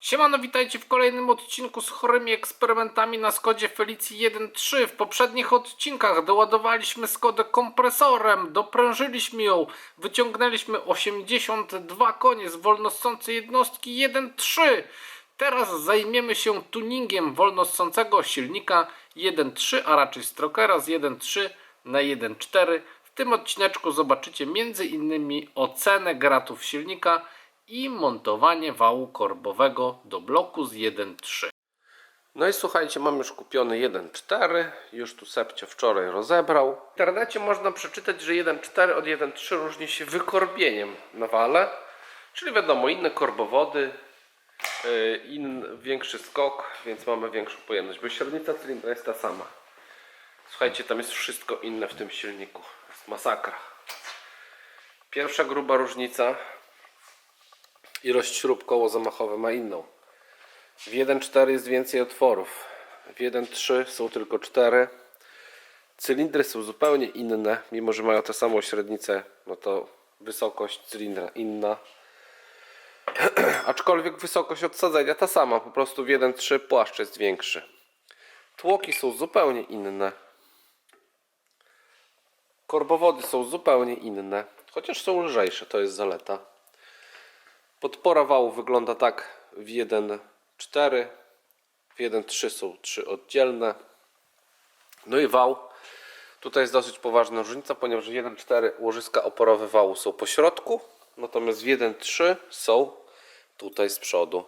Siemano, witajcie w kolejnym odcinku z chorymi eksperymentami na Skodzie Felicji 1.3. W poprzednich odcinkach doładowaliśmy Skodę kompresorem, doprężyliśmy ją, wyciągnęliśmy 82 konie z wolnossącej jednostki 1.3. Teraz zajmiemy się tuningiem wolnossącego silnika 1.3, a raczej strokera z 1.3 na 1.4. W tym odcineczku zobaczycie m.in. ocenę gratów silnika i montowanie wału korbowego do bloku z 1.3. No i słuchajcie, mam już kupiony 1.4, już tu Sepcio wczoraj rozebrał. W internecie można przeczytać, że 1.4 od 1.3 różni się wykorbieniem na wale, czyli wiadomo, inne korbowody, yy, in, większy skok, więc mamy większą pojemność, bo średnica cylindra jest ta sama. Słuchajcie, tam jest wszystko inne w tym silniku. Jest masakra. Pierwsza gruba różnica ilość śrub koło zamachowe ma inną. W 1.4 jest więcej otworów. W 1.3 są tylko 4. Cylindry są zupełnie inne, mimo że mają tę samą średnicę, no to wysokość cylindra inna. Aczkolwiek wysokość odsadzenia ta sama, po prostu w 1.3 płaszcz jest większy. Tłoki są zupełnie inne. Korbowody są zupełnie inne, chociaż są lżejsze, to jest zaleta. Podpora wału wygląda tak w 1.4, w 1.3 są trzy oddzielne. No i wał. Tutaj jest dosyć poważna różnica, ponieważ w 1.4 łożyska oporowe wału są po środku, natomiast w 1.3 są tutaj z przodu.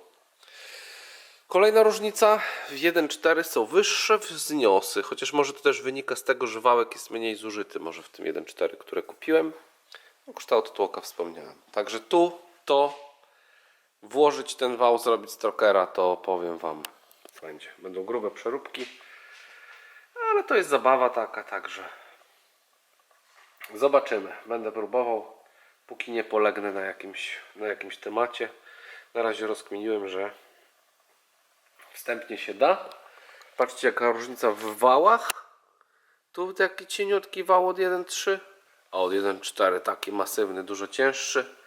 Kolejna różnica, w 1.4 są wyższe wzniosy, chociaż może to też wynika z tego, że wałek jest mniej zużyty, może w tym 1.4, które kupiłem. No, kształt tłoka wspomniałem. Także tu to włożyć ten wał, zrobić strokera, to powiem Wam będzie. Będą grube przeróbki, ale to jest zabawa taka, także zobaczymy. Będę próbował, póki nie polegnę na jakimś, na jakimś temacie. Na razie rozkminiłem, że wstępnie się da. Patrzcie jaka różnica w wałach. Tu taki cieniutki wał od 1.3, a od 1.4 taki masywny, dużo cięższy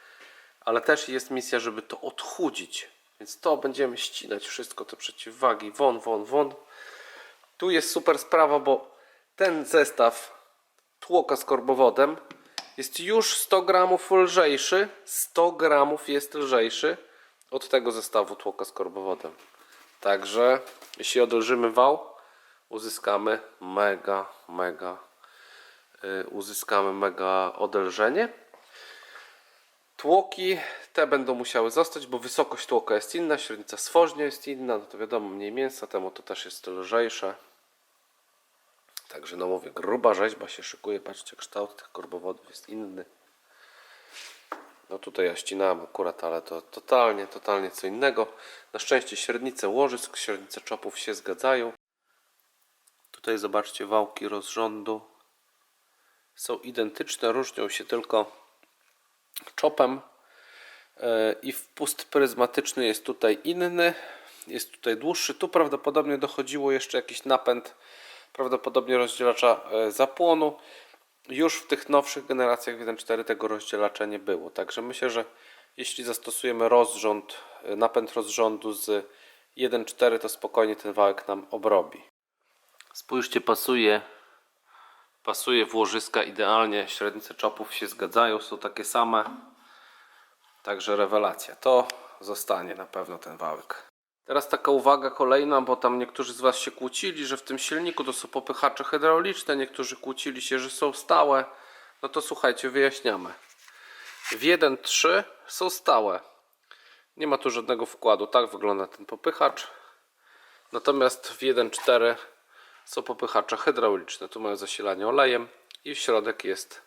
ale też jest misja, żeby to odchudzić. Więc to będziemy ścinać wszystko te przeciwwagi, won, won, won. Tu jest super sprawa, bo ten zestaw tłoka z korbowodem jest już 100 gramów lżejszy. 100 gramów jest lżejszy od tego zestawu tłoka z korbowodem. Także jeśli odolżymy wał, uzyskamy mega, mega, yy, uzyskamy mega odelżenie. Tłoki te będą musiały zostać, bo wysokość tłoka jest inna, średnica stworznia jest inna, no to wiadomo, mniej mięsa, temu to też jest lżejsze. Także no mówię, gruba rzeźba się szykuje, patrzcie, kształt tych korbowodów jest inny. No tutaj ja ścinałem akurat, ale to totalnie, totalnie co innego. Na szczęście średnice łożysk, średnice czopów się zgadzają. Tutaj zobaczcie wałki rozrządu. Są identyczne, różnią się tylko czopem e, i wpust pryzmatyczny jest tutaj inny, jest tutaj dłuższy. Tu prawdopodobnie dochodziło jeszcze jakiś napęd, prawdopodobnie rozdzielacza e, zapłonu. Już w tych nowszych generacjach 1.4 tego rozdzielacza nie było. Także myślę, że jeśli zastosujemy rozrząd, e, napęd rozrządu z 1.4 to spokojnie ten wałek nam obrobi. Spójrzcie, pasuje pasuje w łożyska idealnie, średnice czopów się zgadzają, są takie same. Także rewelacja. To zostanie na pewno ten wałek. Teraz taka uwaga kolejna, bo tam niektórzy z Was się kłócili, że w tym silniku to są popychacze hydrauliczne, niektórzy kłócili się, że są stałe. No to słuchajcie, wyjaśniamy. W 1.3 są stałe. Nie ma tu żadnego wkładu. Tak wygląda ten popychacz. Natomiast w 1.4 są popychacze hydrauliczne. Tu mają zasilanie olejem i w środek jest,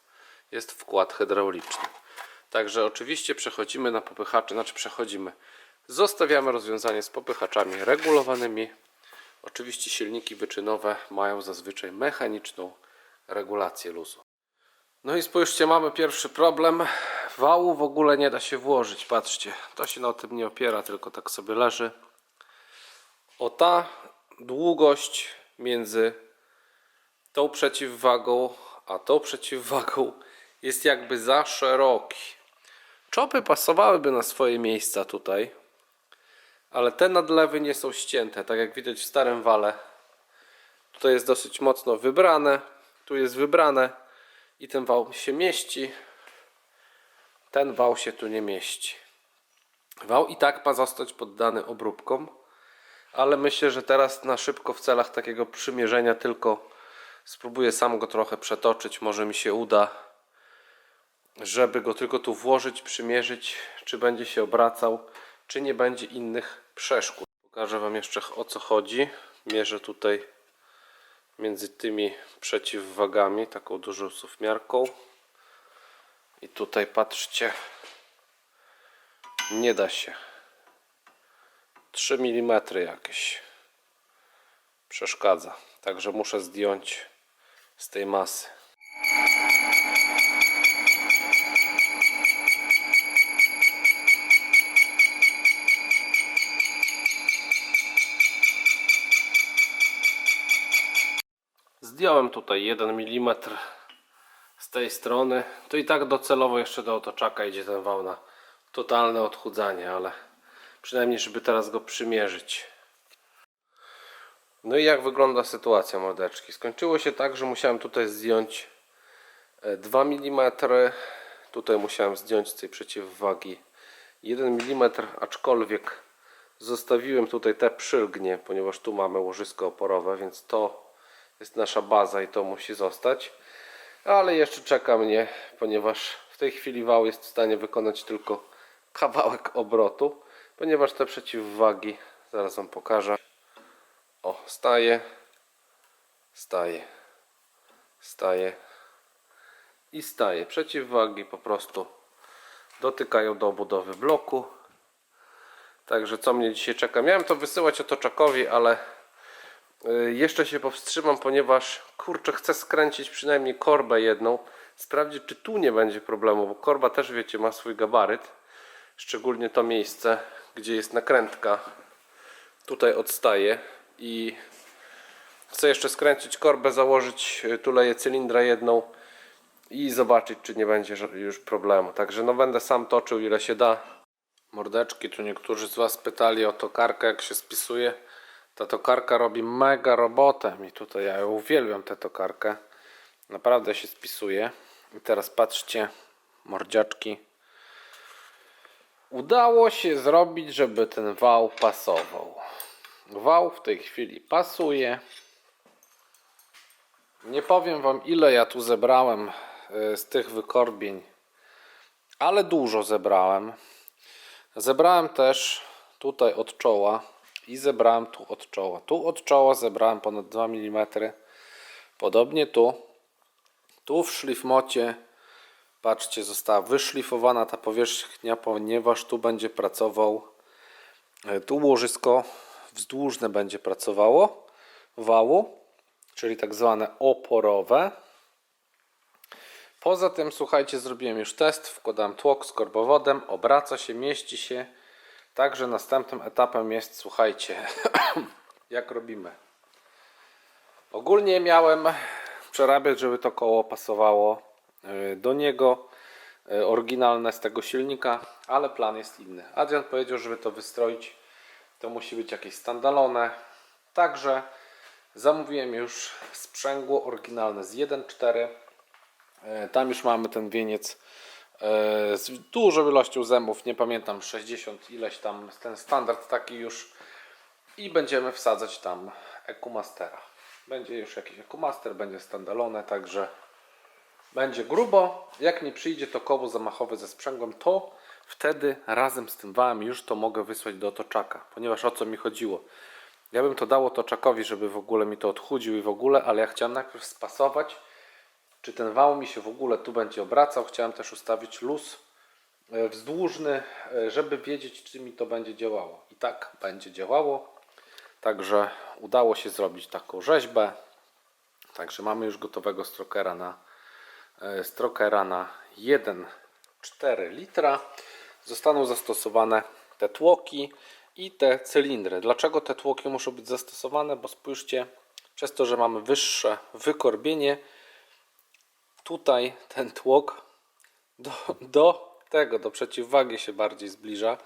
jest wkład hydrauliczny. Także oczywiście przechodzimy na popychacze, znaczy przechodzimy. Zostawiamy rozwiązanie z popychaczami regulowanymi. Oczywiście silniki wyczynowe mają zazwyczaj mechaniczną regulację luzu. No i spójrzcie, mamy pierwszy problem. Wału w ogóle nie da się włożyć. Patrzcie, to się na tym nie opiera, tylko tak sobie leży. O ta długość między tą przeciwwagą a tą przeciwwagą jest jakby za szeroki. Czopy pasowałyby na swoje miejsca tutaj, Ale te nadlewy nie są ścięte, tak jak widać w starym wale. Tutaj jest dosyć mocno wybrane, tu jest wybrane i ten wał się mieści. Ten wał się tu nie mieści. Wał i tak ma zostać poddany obróbkom, ale myślę, że teraz na szybko w celach takiego przymierzenia tylko spróbuję sam go trochę przetoczyć. Może mi się uda, żeby go tylko tu włożyć, przymierzyć, czy będzie się obracał, czy nie będzie innych przeszkód. Pokażę Wam jeszcze o co chodzi. Mierzę tutaj między tymi przeciwwagami taką dużą suwmiarką. I tutaj patrzcie, nie da się. 3 mm jakieś przeszkadza. Także muszę zdjąć z tej masy. Zdjąłem tutaj 1 mm z tej strony. To i tak docelowo jeszcze do otoczaka idzie ten wał na totalne odchudzanie, ale przynajmniej żeby teraz go przymierzyć. No i jak wygląda sytuacja mordeczki? Skończyło się tak, że musiałem tutaj zdjąć e, 2 mm. Tutaj musiałem zdjąć z tej przeciwwagi 1 mm, aczkolwiek zostawiłem tutaj te przylgnie, ponieważ tu mamy łożysko oporowe, więc to jest nasza baza i to musi zostać. Ale jeszcze czeka mnie, ponieważ w tej chwili wał jest w stanie wykonać tylko kawałek obrotu, ponieważ te przeciwwagi, zaraz Wam pokażę. O, staje, staje, staje i staje. Przeciwwagi po prostu dotykają do obudowy bloku. Także co mnie dzisiaj czeka? Miałem to wysyłać otoczakowi, ale y, jeszcze się powstrzymam, ponieważ kurczę, chcę skręcić przynajmniej korbę jedną. Sprawdzić, czy tu nie będzie problemu, bo korba też wiecie, ma swój gabaryt. Szczególnie to miejsce, gdzie jest nakrętka. Tutaj odstaje i chcę jeszcze skręcić korbę, założyć y, tuleję cylindra jedną i zobaczyć, czy nie będzie już problemu. Także no będę sam toczył ile się da. Mordeczki, tu niektórzy z Was pytali o tokarkę, jak się spisuje. Ta tokarka robi mega robotę i tutaj ja uwielbiam tę tokarkę. Naprawdę się spisuje. I teraz patrzcie, mordziaczki. Udało się zrobić, żeby ten wał pasował. Wał w tej chwili pasuje. Nie powiem Wam ile ja tu zebrałem e, z tych wykorbień, ale dużo zebrałem. Zebrałem też tutaj od czoła i zebrałem tu od czoła. Tu od czoła zebrałem ponad 2 mm. Podobnie tu. Tu w szlifmocie, patrzcie, została wyszlifowana ta powierzchnia, ponieważ tu będzie pracował, e, tu łożysko wzdłużne będzie pracowało wału, czyli tak zwane oporowe. Poza tym, słuchajcie, zrobiłem już test, wkładałem tłok z korbowodem, obraca się, mieści się. Także następnym etapem jest, słuchajcie, jak robimy. Ogólnie miałem przerabiać, żeby to koło pasowało do niego, y, oryginalne z tego silnika, ale plan jest inny. Adrian powiedział, żeby to wystroić, to musi być jakieś standalone. Także zamówiłem już sprzęgło oryginalne z 1.4. E, Tam już mamy ten wieniec e, z dużą ilością zębów, nie pamiętam 60 ileś tam, ten standard taki już i będziemy wsadzać tam Ekumastera. Będzie już jakiś Ekumaster, będzie standalone, także będzie grubo. Jak nie przyjdzie to koło zamachowe ze sprzęgłem, to wtedy razem z tym wałem już to mogę wysłać do otoczaka, ponieważ o co mi chodziło. Ja bym to dał otoczakowi, żeby w ogóle mi to odchudził i w ogóle, ale ja chciałem najpierw spasować, czy ten wał mi się w ogóle tu będzie obracał. Chciałem też ustawić luz e, wzdłużny, e, żeby wiedzieć, czy mi to będzie działało. I tak będzie działało. Także udało się zrobić taką rzeźbę. Także mamy już gotowego strokera na, strokera na 1,4 litra. Zostaną zastosowane te tłoki i te cylindry. Dlaczego te tłoki muszą być zastosowane? Bo spójrzcie, przez to, że mamy wyższe wykorbienie, tutaj ten tłok do, do tego, do przeciwwagi się bardziej zbliża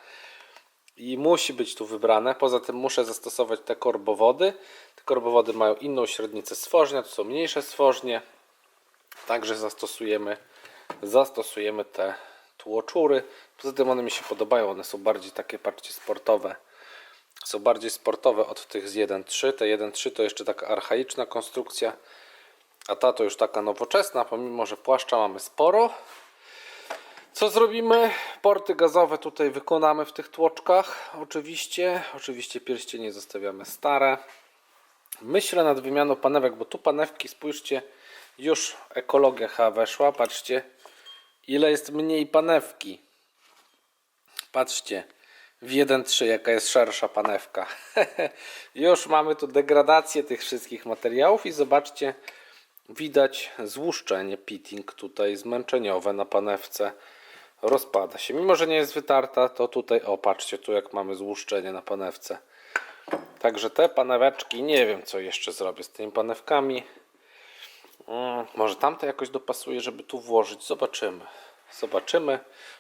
i musi być tu wybrane. Poza tym muszę zastosować te korbowody. Te korbowody mają inną średnicę stworzenia, to są mniejsze stworznie. Także zastosujemy, zastosujemy te tłoczury. Poza tym one mi się podobają, one są bardziej takie, patrzcie, sportowe. Są bardziej sportowe od tych z 1.3. Te 1.3 to jeszcze taka archaiczna konstrukcja, a ta to już taka nowoczesna, pomimo że płaszcza mamy sporo. Co zrobimy? Porty gazowe tutaj wykonamy w tych tłoczkach. Oczywiście, oczywiście pierścienie zostawiamy stare. Myślę nad wymianą panewek, bo tu panewki, spójrzcie, już ekologia chyba weszła. Patrzcie, ile jest mniej panewki. Patrzcie, w 1.3 jaka jest szersza panewka. już mamy tu degradację tych wszystkich materiałów i zobaczcie, widać złuszczenie pitting tutaj zmęczeniowe na panewce. Rozpada się. Mimo, że nie jest wytarta, to tutaj, o patrzcie, tu jak mamy złuszczenie na panewce. Także te paneweczki, nie wiem co jeszcze zrobię z tymi panewkami. Mm, może tamte jakoś dopasuję, żeby tu włożyć. Zobaczymy. Zobaczymy.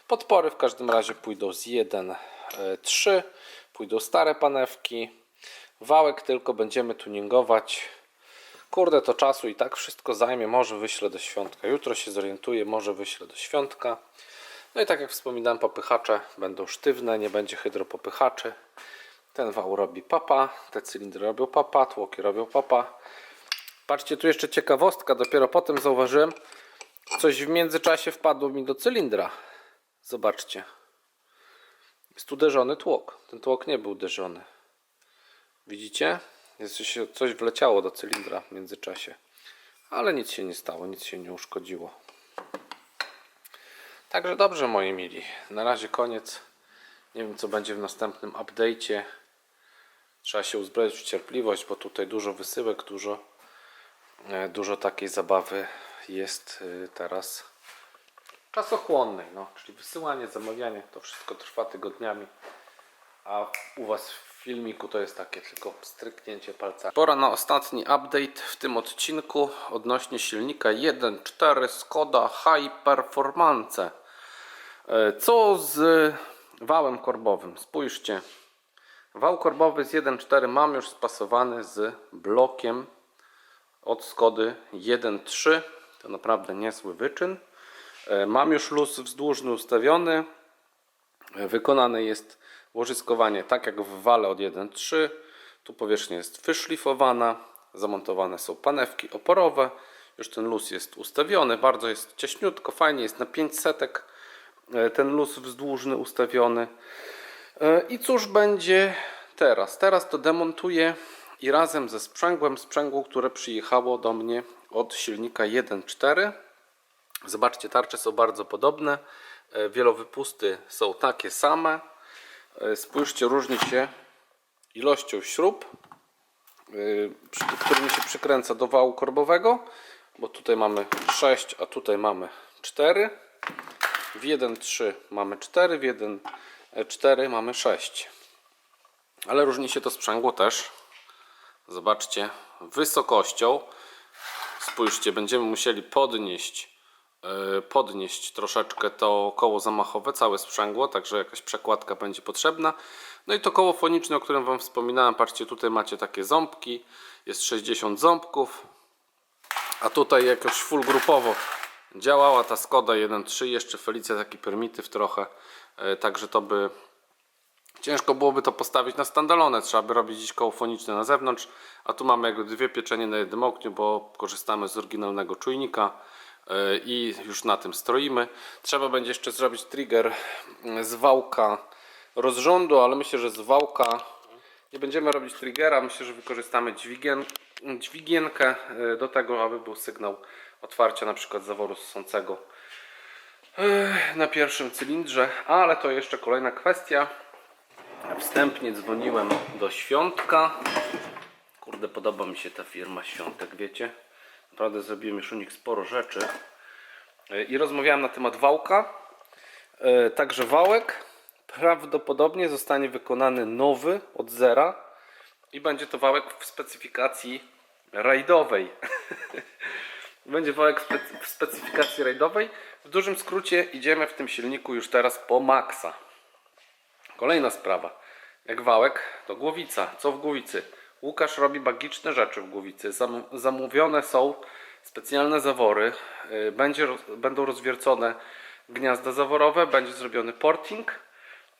Podpory w każdym razie pójdą z 1.3. Pójdą stare panewki. Wałek tylko będziemy tuningować. Kurde, to czasu i tak wszystko zajmie. Może wyślę do świątka. Jutro się zorientuję, może wyślę do świątka. No i tak jak wspominałem, popychacze będą sztywne, nie będzie hydropopychaczy. Ten wał robi papa, te cylindry robią papa, tłoki robią papa. Patrzcie, tu jeszcze ciekawostka, dopiero potem zauważyłem, coś w międzyczasie wpadło mi do cylindra. Zobaczcie. Jest uderzony tłok. Ten tłok nie był uderzony. Widzicie? Jest coś, wleciało do cylindra w międzyczasie. Ale nic się nie stało, nic się nie uszkodziło. Także dobrze moi mili. Na razie koniec. Nie wiem co będzie w następnym update'cie. Trzeba się uzbroić w cierpliwość, bo tutaj dużo wysyłek, dużo, dużo takiej zabawy jest e, teraz czasochłonnej. No, czyli wysyłanie, zamawianie, to wszystko trwa tygodniami. A u Was w filmiku to jest takie tylko stryknięcie palca. Pora na ostatni update w tym odcinku odnośnie silnika 1.4 Skoda High Performance. E, Co z wałem korbowym? Spójrzcie. Wał korbowy z 1.4 mam już spasowany z blokiem od Skody 1.3. To naprawdę niezły wyczyn. E, Mam już luz wzdłużny ustawiony. E, Wykonane jest łożyskowanie tak jak w wale od 1.3. Tu powierzchnia jest wyszlifowana. Zamontowane są panewki oporowe. Już ten luz jest ustawiony. Bardzo jest cieśniutko, fajnie jest na 5 setek e, ten luz wzdłużny ustawiony. I cóż będzie teraz? Teraz to demontuję i razem ze sprzęgłem, sprzęgło, które przyjechało do mnie od silnika 1.4. Zobaczcie, tarcze są bardzo podobne. E, Wielowypusty są takie same. E, Spójrzcie, różni się ilością śrub, e, którymi się przykręca do wału korbowego, bo tutaj mamy 6, a tutaj mamy 4. W 1.3 mamy 4, w 1.4 mamy 6. Ale różni się to sprzęgło też. Zobaczcie, wysokością. Spójrzcie, będziemy musieli podnieść, yy, podnieść troszeczkę to koło zamachowe, całe sprzęgło, także jakaś przekładka będzie potrzebna. No i to koło foniczne, o którym Wam wspominałem, patrzcie, tutaj macie takie ząbki, jest 60 ząbków, a tutaj jakoś full grupowo działała ta Skoda 1.3, jeszcze Felicia taki permityw trochę, yy, także to by Ciężko byłoby to postawić na standalone, trzeba by robić dziś koło foniczne na zewnątrz, a tu mamy jakby dwie pieczenie na jednym ogniu, bo korzystamy z oryginalnego czujnika yy, i już na tym stroimy. Trzeba będzie jeszcze zrobić trigger yy, z wałka rozrządu, ale myślę, że z wałka nie będziemy robić triggera, myślę, że wykorzystamy dźwigien, dźwigienkę yy, do tego, aby był sygnał otwarcia na przykład zaworu ssącego yy, na pierwszym cylindrze, ale to jeszcze kolejna kwestia. Wstępnie dzwoniłem do Świątka. Kurde, podoba mi się ta firma Świątek, wiecie? Naprawdę zrobiłem już u nich sporo rzeczy. E, I rozmawiałem na temat wałka. E, Także wałek prawdopodobnie zostanie wykonany nowy od zera i będzie to wałek w specyfikacji rajdowej. Będzie wałek w specy- w specyfikacji rajdowej. W dużym skrócie idziemy w tym silniku już teraz po maksa. Kolejna sprawa. jak wałek, to głowica. Co w głowicy? Łukasz robi magiczne rzeczy w głowicy. Zam, zamówione są specjalne zawory. Y, Będzie, będą rozwiercone gniazda zaworowe, będzie zrobiony porting.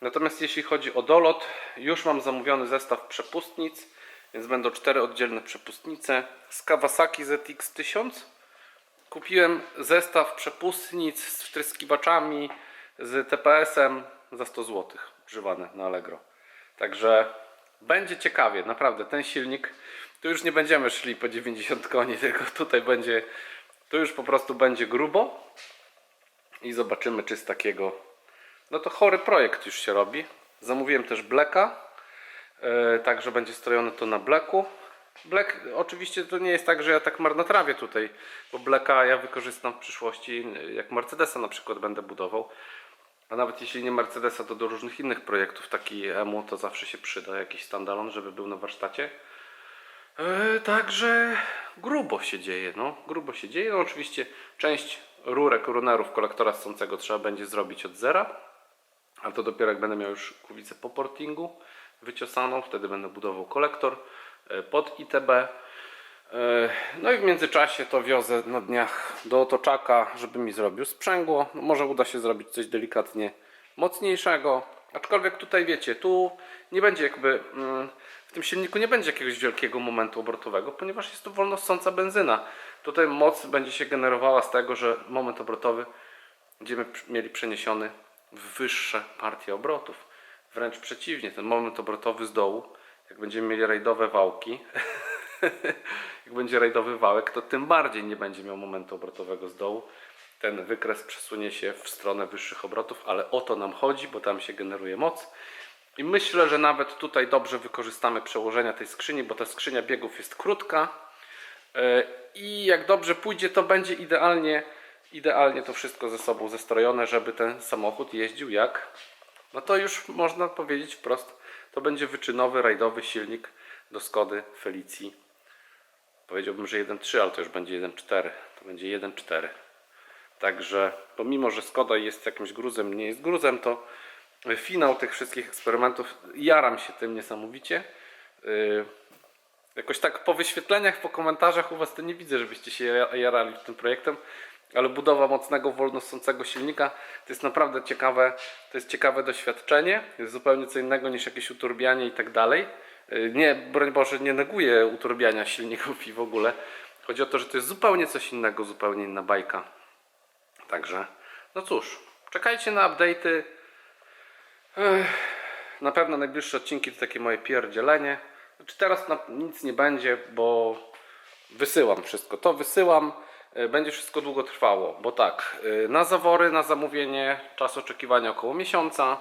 Natomiast jeśli chodzi o dolot, już mam zamówiony zestaw przepustnic, więc będą cztery oddzielne przepustnice z Kawasaki ZX 1000. Kupiłem zestaw przepustnic z wtryskiwaczami, z TPS-em za 100 zł używane na Allegro. Także będzie ciekawie, naprawdę. Ten silnik, tu już nie będziemy szli po 90 koni, tylko tutaj będzie, tu już po prostu będzie grubo i zobaczymy, czy z takiego. No to chory projekt już się robi. Zamówiłem też bleka, e, także będzie strojone to na bleku. Black oczywiście to nie jest tak, że ja tak marnotrawię tutaj, bo bleka ja wykorzystam w przyszłości, jak Mercedesa na przykład będę budował. A nawet jeśli nie Mercedesa, to do różnych innych projektów taki EMU to zawsze się przyda, jakiś standalone, żeby był na warsztacie. E, także grubo się dzieje, no, grubo się dzieje. No, oczywiście część rurek, runerów kolektora ssącego trzeba będzie zrobić od zera, ale to dopiero jak będę miał już kuwicę po portingu wyciosaną, wtedy będę budował kolektor e, pod ITB. E, No i w międzyczasie to wiozę na dniach do otoczaka, żeby mi zrobił sprzęgło. No może uda się zrobić coś delikatnie mocniejszego. Aczkolwiek tutaj wiecie, tu nie będzie jakby mm, w tym silniku nie będzie jakiegoś wielkiego momentu obrotowego, ponieważ jest to wolno ssąca benzyna. Tutaj moc będzie się generowała z tego, że moment obrotowy będziemy mieli przeniesiony w wyższe partie obrotów. Wręcz przeciwnie, ten moment obrotowy z dołu, jak będziemy mieli rajdowe wałki, jak będzie rajdowy wałek, to tym bardziej nie będzie miał momentu obrotowego z dołu. Ten wykres przesunie się w stronę wyższych obrotów, ale o to nam chodzi, bo tam się generuje moc. I myślę, że nawet tutaj dobrze wykorzystamy przełożenia tej skrzyni, bo ta skrzynia biegów jest krótka. E, I jak dobrze pójdzie, to będzie idealnie, idealnie to wszystko ze sobą zestrojone, żeby ten samochód jeździł jak, no to już można powiedzieć wprost, to będzie wyczynowy, rajdowy silnik do Skody Felicji. Powiedziałbym, że 1.3, ale to już będzie 1.4. To będzie 1.4. Także pomimo, że Skoda jest jakimś gruzem, nie jest gruzem, to finał tych wszystkich eksperymentów, jaram się tym niesamowicie. Yy, Jakoś tak po wyświetleniach, po komentarzach u Was to nie widzę, żebyście się ja- jarali tym projektem, ale budowa mocnego, wolnossącego silnika to jest naprawdę ciekawe, to jest ciekawe doświadczenie, jest zupełnie co innego niż jakieś uturbianie i tak dalej. Yy, Nie, broń Boże, nie neguję uturbiania silników i w ogóle. Chodzi o to, że to jest zupełnie coś innego, zupełnie inna bajka. Także, no cóż, czekajcie na update'y. Na pewno najbliższe odcinki to takie moje pierdzielenie. Znaczy teraz nic nie będzie, bo wysyłam wszystko. To wysyłam. y, Będzie wszystko długo trwało, bo tak, y, na zawory, na zamówienie czas oczekiwania około miesiąca,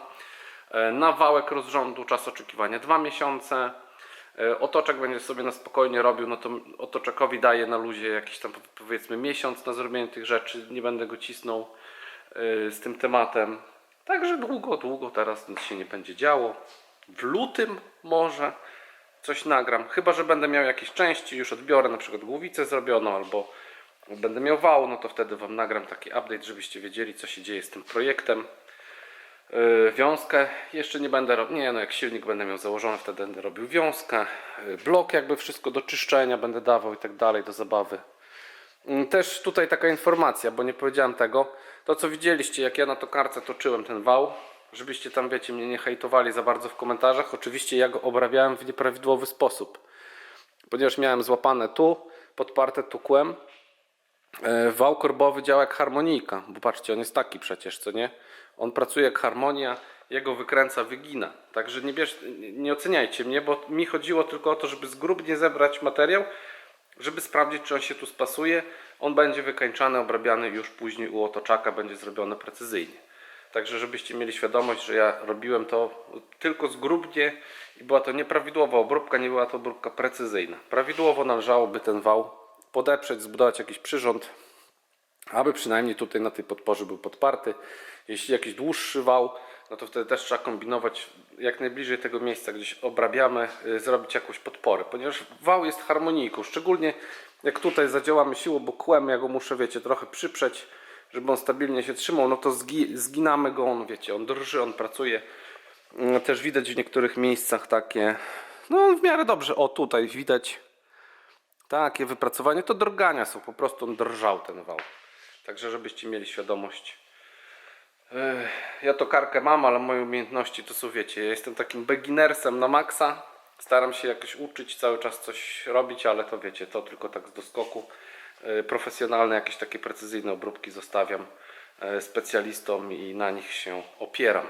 y, na wałek rozrządu czas oczekiwania dwa miesiące. Y, Otoczek będzie sobie na spokojnie robił, no to otoczekowi daje na luzie jakiś tam powiedzmy miesiąc na zrobienie tych rzeczy, nie będę go cisnął y, z tym tematem. Także długo, długo teraz nic się nie będzie działo. W lutym może coś nagram. Chyba, że będę miał jakieś części, już odbiorę na przykład głowicę zrobioną albo będę miał wał, no to wtedy Wam nagram taki update, żebyście wiedzieli co się dzieje z tym projektem. Yy, wiązkę jeszcze nie będę robił, nie no jak silnik będę miał założony wtedy będę robił wiązkę. Yy, blok jakby wszystko do czyszczenia będę dawał i tak dalej do zabawy. Mm, Też tutaj taka informacja, bo nie powiedziałem tego. To co widzieliście, jak ja na tokarce toczyłem ten wał, żebyście tam, wiecie, mnie nie hejtowali za bardzo w komentarzach. Oczywiście ja go obrabiałem w nieprawidłowy sposób. Ponieważ miałem złapane tu, podparte tukłem. E, Wał korbowy działa jak harmonijka, bo patrzcie, on jest taki przecież, co nie? On pracuje jak harmonia, jego wykręca, wygina. Także nie, bierz, nie oceniajcie mnie, bo mi chodziło tylko o to, żeby zgrubnie zebrać materiał, żeby sprawdzić, czy on się tu spasuje. On będzie wykańczany, obrabiany już później u otoczaka, będzie zrobione precyzyjnie. Także żebyście mieli świadomość, że ja robiłem to tylko zgrubnie i była to nieprawidłowa obróbka, nie była to obróbka precyzyjna. Prawidłowo należałoby ten wał podeprzeć, zbudować jakiś przyrząd, aby przynajmniej tutaj na tej podporze był podparty. Jeśli jakiś dłuższy wał, no to wtedy też trzeba kombinować jak najbliżej tego miejsca, gdzieś obrabiamy, y, zrobić jakąś podporę, ponieważ wał jest harmonijką, szczególnie jak tutaj zadziałamy siłą, bo kłem ja go muszę, wiecie, trochę przyprzeć, żeby on stabilnie się trzymał, no to zgi, zginamy go, on wiecie, on drży, on pracuje, Mm, Też widać w niektórych miejscach takie, no w miarę dobrze, o tutaj widać takie wypracowanie, to drgania są, po prostu on drżał ten wał. Także żebyście mieli świadomość. Ech, Ja to karkę mam, ale moje umiejętności to są, wiecie, ja jestem takim beginnersem na maksa. Staram się jakoś uczyć, cały czas coś robić, ale to wiecie, to tylko tak z doskoku. Yy, Profesjonalne, jakieś takie precyzyjne obróbki zostawiam yy, specjalistom i na nich się opieram.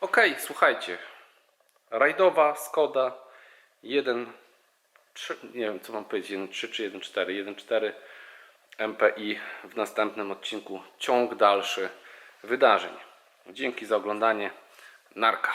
Okej, słuchajcie. Rajdowa Skoda 1 3, nie wiem co mam powiedzieć, 1.3 czy 1.4, 1.4 MPI w następnym odcinku ciąg dalszy wydarzeń. Dzięki za oglądanie. Narka.